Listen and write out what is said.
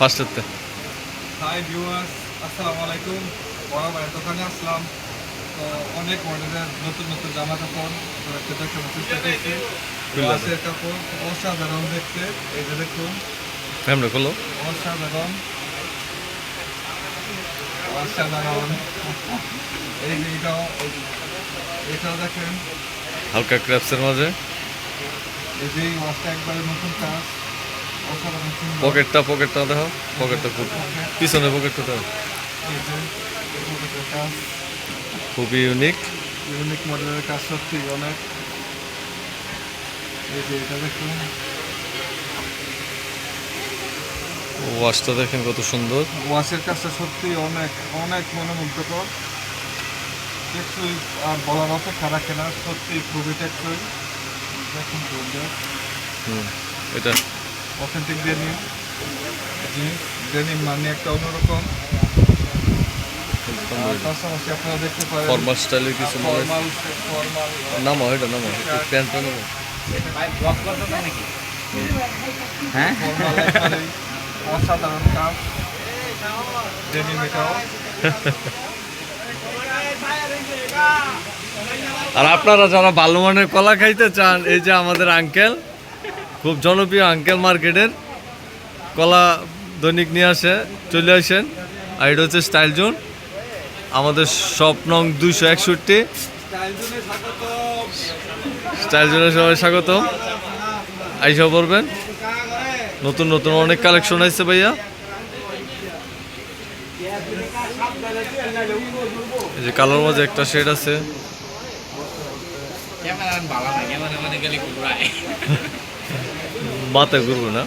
ফার্স্টেতে hi viewers আসসালামু আলাইকুম। বড় ভাইয়ের দোকানে আসলাম। তো অনেক মডেলের নতুন নতুন জামা কাপড় একটা দেখানোর চেষ্টা করছি। খুলে ওয়াসের কাপড় অসাধারণ দেখতে। এই যে দেখুন। ফ্যামটা খোলো। অসাধারণ। অসাধারণ। এই যে এটাও এটাও দেখেন। হালকা ক্র্যাপসের মাঝে। এই যে ওয়াশটা একবারে নতুন কাজ পকেটটা পকেটটা দেখো পকেটটা খুব পিছনে পকেটটা দেখো। খুবই ইউনিক ইউনিক মডেলের কাজ সত্যি অনেক। এই যে এটা দেখুন। ওয়াশটা দেখেন কত সুন্দর। ওয়াশের কাজটা সত্যি অনেক অনেক মনোমুগ্ধকর। টেকসই আর বলার অপেক্ষা রাখে না সত্যি খুবই টেকসই। দেখুন এটা অথেন্টিক ডেনিম জিন্স ডেনিম মানে একটা অন্যরকম। আর আপনারা দেখতে পারেন ফর্মাল স্টাইলের কিছু মনে ফর্মাল ফর্মাল নামো এটা নামো হ্যাঁ? অসাধারণ কাজ। ডেনিম এটাও। আর আপনারা যারা ভালো মানের কলা খাইতে চান এই যে আমাদের আঙ্কেল খুব জনপ্রিয় আঙ্কেল মার্কেটের। কলা দৈনিক নিয়ে আসে, চলে আসেন। আর এটা হচ্ছে স্টাইল জোন। আমাদের শপ নং দুইশো একষট্টি। স্টাইল জোনে সবাই স্বাগত আইসা পড়বেন নতুন নতুন অনেক কালেকশন আছে ভাইয়া। এই যে কালোর মাঝে একটা শেড আছে। মাথায় ঘুরবো না।